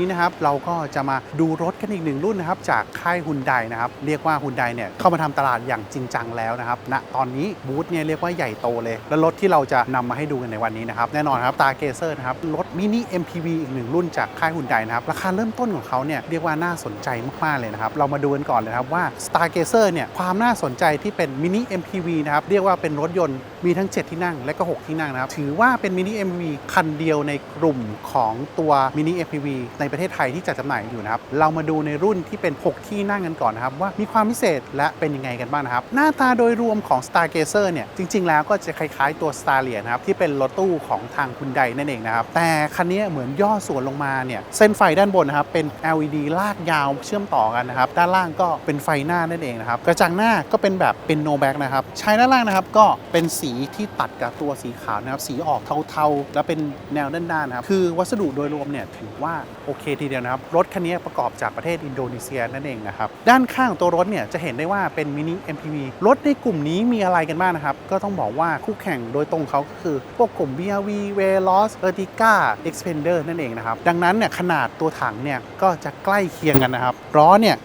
นี้นะครับเราก็จะมาดูรถกันอีกหนึ่งรุ่นนะครับจากค่ายฮุนไดนะครับเรียกว่าฮุนไดเนี่ยเข้ามาทำตลาดอย่างจริงจังแล้วนะครับณตอนนี้บูธเนี่ยเรียกว่าใหญ่โตเลย และรถที่เราจะนำมาให้ดูกันในวันนี้นะครับแน่นอนครับตาเกเซอร์นะครับรถมินิ MPV อีกหนึ่งรุ่นจากค่ายฮุนไดนะครับราคาเริ่มต้นของเขาเนี่ยเรียกว่าน่าสนใจมากๆเลยนะครับเรามาดูกันก่อนเลยครับว่า Stargazer เนี่ยความน่าสนใจที่เป็นมินิ MPV นะครับเรียกว่าเป็นรถยนต์มีทั้ง 7 ที่นั่งและก็ 6 ที่นั่งนะครับถือว่าเป็นมินิ MPV คันเดียวในกลุ่มของตัวมินิ MPV ในประเทศไทยที่จัดจำหน่ายอยู่นะครับเรามาดูในรุ่นที่เป็น 6 ที่นั่งกันก่อนนะครับว่ามีความพิเศษและเป็นยังไงกันบ้างนะครับ หน้าตาโดยรวมของ Stargazer เนี่ยจริง ๆ แล้วก็จะคล้ายๆตัว Starlia นะครับที่เป็นรถตู้ของทางคุณไดนั่นเองนะครับแต่คันนี้เหมือนย่อส่วนลงมาเนี่ยเส้นไฟด้านบนนะครับเป็น LED ลากยาวเชื่อมต่อกันนะครับด้านล่างก็เป็นไฟหน้านั่นเองนะครับกระจังหน้าก็เป็นแบบเป็น no back นะครับใช้ด้านล่างนะครับก็เป็นสีที่ตัดกับตัวสีขาวนะครับสีออกเทาๆ แล้วเป็นแนวด้านๆนะครับคือวัสดุโดยรวมเนี่ยถือว่าโอเคทีเดียวนะครับ รถคันนี้ประกอบจากประเทศอินโดนีเซียนั่นเองนะครับ ด้านข้างตัวรถเนี่ยจะเห็นได้ว่าเป็นมินิ MPV รถในกลุ่มนี้มีอะไรกันบ้างนะครับ ก็ต้องบอกว่าคู่แข่งโดยตรงเขาก็คือ พวกกลุ่ม BRV Veloz Ertiga Expander นั่นเองนะครับ ดังนั้นเนี่ยขนาดตัวถังเนี่ยก็จะใกล้เคียงกันนะครับล้อเนี่ย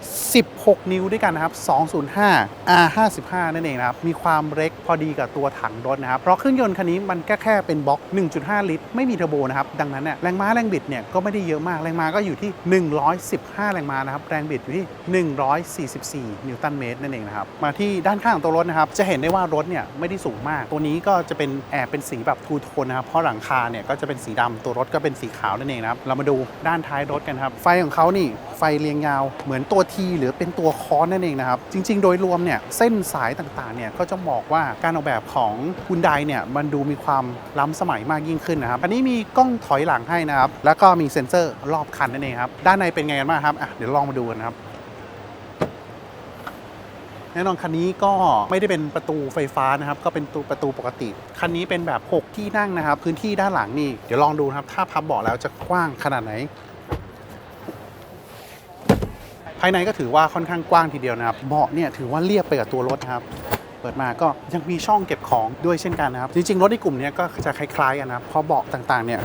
16 นิ้วด้วยกันนะครับ 205 R55 นั่นเองนะครับ มีความเล็กพอดีกับตัวถังรถนะครับ เพราะเครื่องยนต์คันนี้มันแค่แค่เป็นบล็อก 1.5 ลิตร ไม่มีเทอร์โบนะครับ ดังนั้นเนี่ยแรงม้าแรงบิดเนี่ยก็ไม่ได้เยอะมากแรงม้าก็อยู่ที่ 115 แรงม้านะครับ แรงบิดอยู่ที่ 144 นิวตันเมตรนั่นเองนะครับ มาที่ด้านข้างของตัวรถนะครับ จะเห็นได้ว่ารถเนี่ยไม่ได้สูงมาก ตัวนี้ก็จะเป็นแอบเป็นสีแบบทูโทนนะครับ เพราะหลังคาเนี่ยก็จะเป็นสีดำตัวรถก็เป็นสีขาวนั่นเองนะครับ เรามาดูด้านท้ายรถกันครับ ไฟของเขานี่ไฟเรียงยาว เหมือนตัวทีหรือเป็นตัวคอนนั่นเองนะครับ จริง ๆ โดยรวมเนี่ยเส้นสายต่างๆเนี่ยก็จะบอกว่าการออกแบบของคุณไดเนี่ยมันดูมีความล้ำสมัยมากยิ่งขึ้นนะครับอันนี้มีกล้องถอยหลังให้นะครับ แล้วก็มีเซ็นเซอร์รอบคันนั่นเองครับ ด้านในเป็นไงกันบ้างครับอะเดี๋ยวลองมาดูกันนะครับแน่นอนคันนี้ก็ไม่ได้เป็นประตูไฟฟ้านะครับ ก็เป็นประตูปกติ คันนี้เป็นแบบ 6 ที่นั่งนะครับ พื้นที่ด้านหลังนี่ เดี๋ยวลองดูครับ ถ้าพับเบาะแล้วจะกว้างขนาดไหน ภายในก็ถือว่าค่อนข้างกว้างทีเดียวนะครับเบาะเนี่ยถือว่าเรียบไปกับตัวรถครับเปิดมาก็ยังมีช่องเก็บของด้วยเช่นกันนะครับ จริงๆ รถในกลุ่มนี้ก็จะคล้ายๆกันนะครับเพราะเบาะต่างๆเนี่ย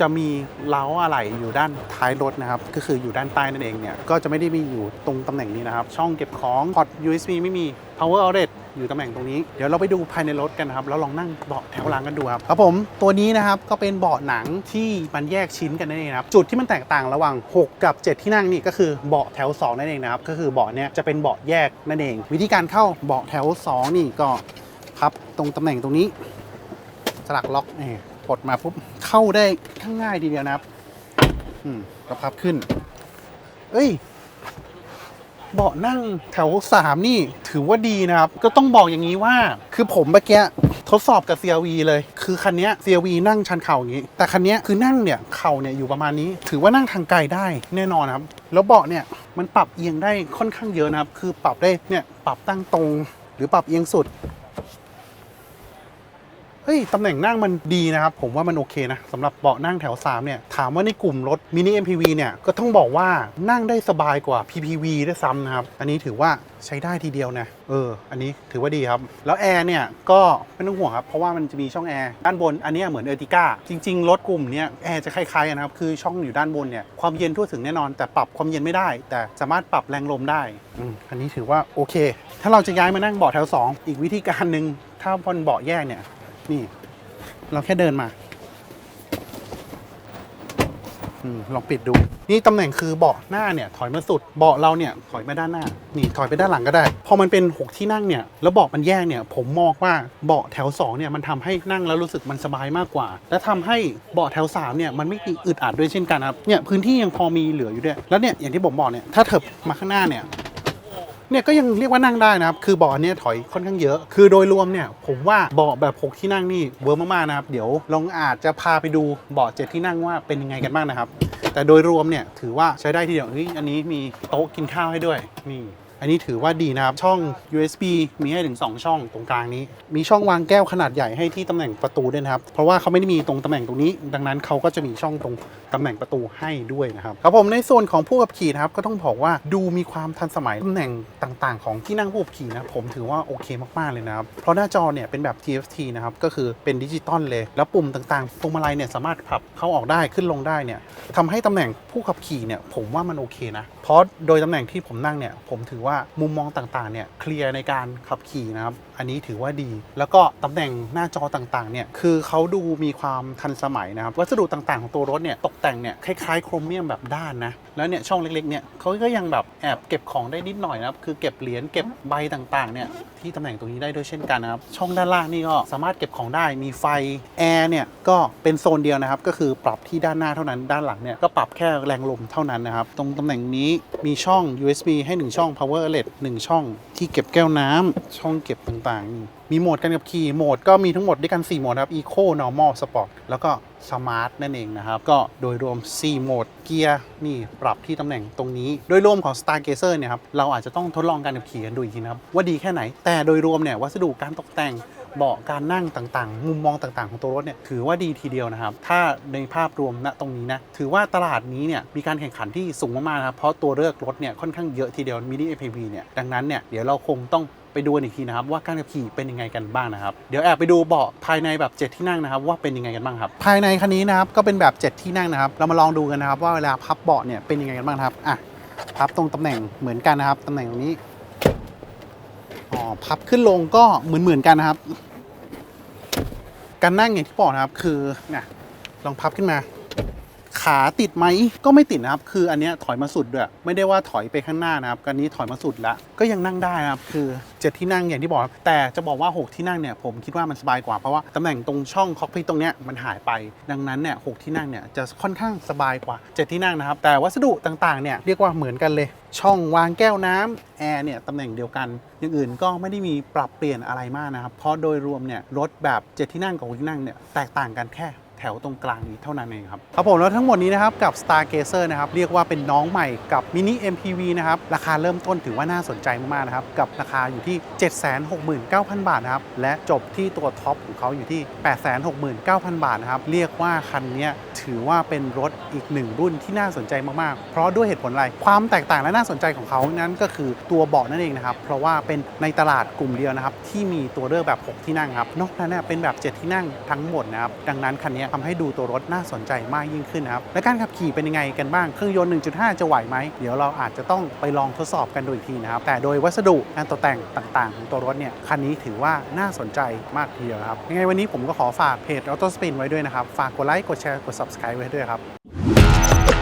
จะมีเล้าอะไหล่อยู่ด้านท้ายรถนะครับ ก็คืออยู่ด้านใต้นั่นเองเนี่ย ก็จะไม่ได้มีอยู่ตรงตำแหน่งนี้นะครับ ช่องเก็บของพอร์ต USB ไม่มี power outlet อยู่ตำแหน่งตรงนี้ เดี๋ยวเราไปดูภายในรถกันนะครับ แล้วลองนั่งเบาะแถวหลังกันดูครับ ครับผม ตัวนี้นะครับก็เป็นเบาะหนังที่มันแยกชิ้นกันนั่นเองครับ จุดที่มันแตกต่างระหว่าง 6 กับ 7 ที่นั่งนี่ก็คือเบาะแถว 2 นั่นเองนะครับ ก็คือเบาะเนี้ยจะเป็นเบาะแยกนั่นเอง วิธีการเข้าเบาะแถว 2 นี่ก็พับตรงตำแหน่งตรงนี้ สลักล็อกนี่ปลดมาปุ๊บเข้าได้ง่ายทีเดียวนะครับ อืมก็พับขึ้น เอ้ย เบาะนั่งแถว 3 นี่ถือว่าดีนะครับ ก็ต้องบอกอย่างนี้ว่า คือผมเมื่อกี้ทดสอบกับ CRV เลย คือคันนี้ย CRV นั่งชันเข่าอย่างนี้ แต่คันนี้คือนั่งเนี่ยเข่าเนี่ยอยู่ประมาณนี้ ถือว่านั่งทางไกลได้แน่นอนครับ แล้วเบาะเนี่ยมันปรับเอียงได้ค่อนข้างเยอะนะครับ คือปรับได้เนี่ยปรับตั้งตรง หรือปรับเอียงสุด เฮ้ย ตำแหน่งนั่งมันดีนะครับ ผมว่ามันโอเคนะสำหรับเบาะนั่งแถว 3 เนี่ย ถามว่าในกลุ่มรถมินิ MPV เนี่ย ก็ต้องบอกว่านั่งได้สบายกว่า PPV ด้วยซ้ำนะครับ อันนี้ถือว่าใช้ได้ทีเดียวนะ เออ อันนี้ถือว่าดีครับ แล้วแอร์เนี่ย ก็ไม่ต้องห่วงครับ เพราะว่ามันจะมีช่องแอร์ด้านบน อันนี้เหมือนเออร์ติก้า จริง ๆ รถกลุ่มเนี้ยแอร์จะคล้ายๆกันะครับ คือช่องอยู่ด้านบนเนี่ย ความเย็นทั่วถึงแน่นอน แต่ปรับความเย็นไม่ได้ แต่สามารถปรับแรงลมได้อืมอันนี้ถือว่าโอเค ถ้าเราจะย้ายมานั่งเบาะแถวสองอีกวิธีการหนึ่งถ้าพอนเบาะแยกเนี่ย นี่ เราแค่เดินมาอลองปิดดู นี่ตำแหน่งคือเบาะหน้าเนี่ย ถอยมาสุดเบาะเราเนี่ยถอยมาด้านหน้า นี่ถอยไปด้านหลังก็ได้ พอมันเป็น 6 ที่นั่งเนี่ยแล้วเบาะมันแยกเนี่ยผมมองว่าเบาะแถว2เนี่ยมันทำให้นั่งแล้วรู้สึกมันสบายมากกว่า และทำให้เบาะแถว3เนี่ยมันไม่อึดอัดด้วยเช่นกันครับเนี่ยพื้นที่ยังพอมีเหลืออยู่ด้วยแล้วเนี่ยอย่างที่ผมบอกเนี่ยถ้าเถิบมาข้างหน้าเนี่ย เนี่ยก็ยังเรียกว่านั่งได้นะครับ คือเบาะเนี่ยถอยค่อนข้างเยอะ คือโดยรวมเนี่ยผมว่าเบาะแบบ 6 ที่นั่งนี่เวิร์มมากๆนะครับ เดี๋ยวลองอาจจะพาไปดูเบาะ 7 ที่นั่งว่าเป็นยังไงกันบ้างนะครับ แต่โดยรวมเนี่ยถือว่าใช้ได้ทีเดียวเฮ้ยอันนี้มีโต๊ะกินข้าวให้ด้วยนี่ อันนี้ถือว่าดีนะครับ ช่อง USB มีให้ถึง 2 ช่องตรงกลางนี้ มีช่องวางแก้วขนาดใหญ่ให้ที่ตำแหน่งประตูด้วยนะครับ เพราะว่าเขาไม่ได้มีตรงตำแหน่งตรงนี้ ดังนั้นเขาก็จะมีช่องตรงตำแหน่งประตูให้ด้วยนะครับครับผมในส่วนของผู้ขับขี่นะครับก็ต้องบอกว่าดูมีความทันสมัยตำแหน่งต่าง ๆ ของที่นั่งผู้ขับขี่นะผมถือว่าโอเคมากๆเลยนะครับเพราะหน้าจอเนี่ยเป็นแบบ TFT นะครับก็คือเป็นดิจิตอลเลยแล้วปุ่มต่างๆพวงมาลัยเนี่ยสามารถปรับเข้าออกได้ขึ้นลงได้เนี่ยทำให้ตำแหน่งผู้ขับขี่เนี่ยผมว่ามันโอเคนะเพราะโดยตำแหน่งที่ผมนั่งเนี่ยผมถือว่ามุมมองต่างๆเนี่ยเคลียร์ในการขับขี่นะครับ อันนี้ถือว่าดี แล้วก็ตำแหน่งหน้าจอต่างๆเนี่ยคือเขาดูมีความทันสมัยนะครับวัสดุต่างๆของตัวรถเนี่ยตกแต่งเนี่ยคล้ายๆโครเมียมแบบด้านนะแล้วเนี่ยช่องเล็กๆเนี่ยเขาก็ยังแบบแอบเก็บของได้นิดหน่อยนะครับคือเก็บเหรียญเก็บใบต่างๆเนี่ยที่ตำแหน่งตรงนี้ได้ด้วยเช่นกันนะครับช่องด้านล่างนี่ก็สามารถเก็บของได้มีไฟแอร์เนี่ยก็เป็นโซนเดียวนะครับก็คือปรับที่ด้านหน้าเท่านั้นด้านหลังเนี่ยก็ปรับแค่แรงลมเท่านั้นนะครับตรงตำแหน่งนี้มีช่อง USB ให้หนึ่งช่อร์เลตหนึ่งช่องที่เก็บแก้วน้ำช่องเก็บต่างๆ มีโหมดการขับขี่โหมดก็มีทั้งหมดด้วยกัน 4 โหมดครับ Eco Normal Sport แล้วก็ Smart นั่นเองนะครับ ก็โดยรวม 4 โหมดเกียร์นี่ปรับที่ตำแหน่งตรงนี้ โดยรวมของ Stargazer เนี่ยครับเราอาจจะต้องทดลองการขับขี่กันดูอีกทีนะครับว่าดีแค่ไหนแต่โดยรวมเนี่ยวัสดุการตกแต่ง เบาะการนั่งต่างๆ มุมมองต่างๆ ของตัวรถเนี่ยถือว่าดีทีเดียวนะครับ ถ้าในภาพรวมณตรงนี้นะถือว่าตลาดนี้เนี่ยมีการแข่งขันที่สูงมากๆนะครับเพราะตัวเลือกรถเนี่ยค่อนข้างเยอะทีเดียวมินิ APV เนี่ยดังนั้นเนี่ยเดี๋ยวเราคงต้องไปดูอีกทีนะครับว่าการขับขี่เป็นยังไงกันบ้างนะครับ เดี๋ยวแอบไปดูเบาะภายในแบบ 7 ที่นั่งนะครับ ว่าเป็นยังไงกันบ้างครับ ภายในคันนี้นะครับก็เป็นแบบ 7 ที่นั่งนะครับ เรามาลองดูกันนะครับ ว่าเวลาพับเบาะเนี่ยเป็นยังไงกันบ้างครับอะพับตรงตำแหน่งเหมือนกันนะครับตำแหน่งตรงนี้ พับขึ้นลงก็เหมือนเหมือนๆกันนะครับ การนั่งอย่างที่บอกนะครับ คือเนี่ยลองพับขึ้นมา ขาติดไหมก็ไม่ติดนะครับ คืออันเนี้ยถอยมาสุดด้วยไม่ได้ว่าถอยไปข้างหน้านะครับกันนี้ถอยมาสุดแล้วก็ยังนั่งได้นะครับคือเจ็ดที่นั่งอย่างที่บอกครับแต่จะบอกว่า 6 ที่นั่งเนี่ยผมคิดว่ามันสบายกว่าเพราะว่าตำแหน่งตรงช่องคอกพิทตรงเนี้ยมันหายไป ดังนั้นเนี่ยหที่นั่งเนี่ยจะค่อนข้างสบายกว่า 7 ที่นั่งนะครับ แต่วัสดุต่างๆเนี่ยเรียกว่าเหมือนกันเลย ช่องวางแก้วน้ำแอร์เนี่ยตำแหน่งเดียวกันอย่างอื่นก็ไม่ได้มีปรับเปลี่ยนอะไรมากนะครับเพราะโดยรวมเนี่ยรถแบบ 7 ที่นั่งกับ6ที่นั่งเนี่ยแตกต่างกันแค่ ถวตรงกลางนี้เท่านั้นเองครับครับผมแล้วทั้งหมดนี้นะครับกับ Stargazer นะครับเรียกว่าเป็นน้องใหม่กับ Mini MPV นะครับราคาเริ่มต้นถือว่าน่าสนใจมากๆนะครับกับราคาอยู่ที่ 769,000 บาทนะครับและจบที่ตัวท็อปของเขาอยู่ที่ 869,000 บาทนะครับเรียกว่าคันนี้ถือว่าเป็นรถอีกหนึ่งรุ่นที่น่าสนใจมากๆ เพราะด้วยเหตุผลอะไรความแตกต่างและน่าสนใจของเขานั้นก็คือตัวเบาะนั่นเองนะครับเพราะว่าเป็นในตลาดกลุ่มเดียวนะครับที่มีตัวเลือกแบบ 6 ที่นั่งครับนอกนั้นเนยเป็นแบบ 7 ที่นั่งทั้งหมดนะครับดังนั้นคันนี้ทำให้ดูตัวรถน่าสนใจมากยิ่งขึ้นครับและการขับขี่เป็นยังไงกันบ้างเครื่องยนต์ 1.5 จะไหวไหมเดี๋ยวเราอาจจะต้องไปลองทดสอบกันดูอีกทีนะครับแต่โดยวัสดุการตกแต่งต่างๆ ของตัวรถเนี่ยคันนี้ถือว่าน่าสนใจมากทีเดียวครับยังไงวันนี้ผมก็ขอฝากเพจ Auto Spin ไว้ด้วยนะครับฝากกดไลค์กดแชร์กด subscribe ไว้ด้วยครับ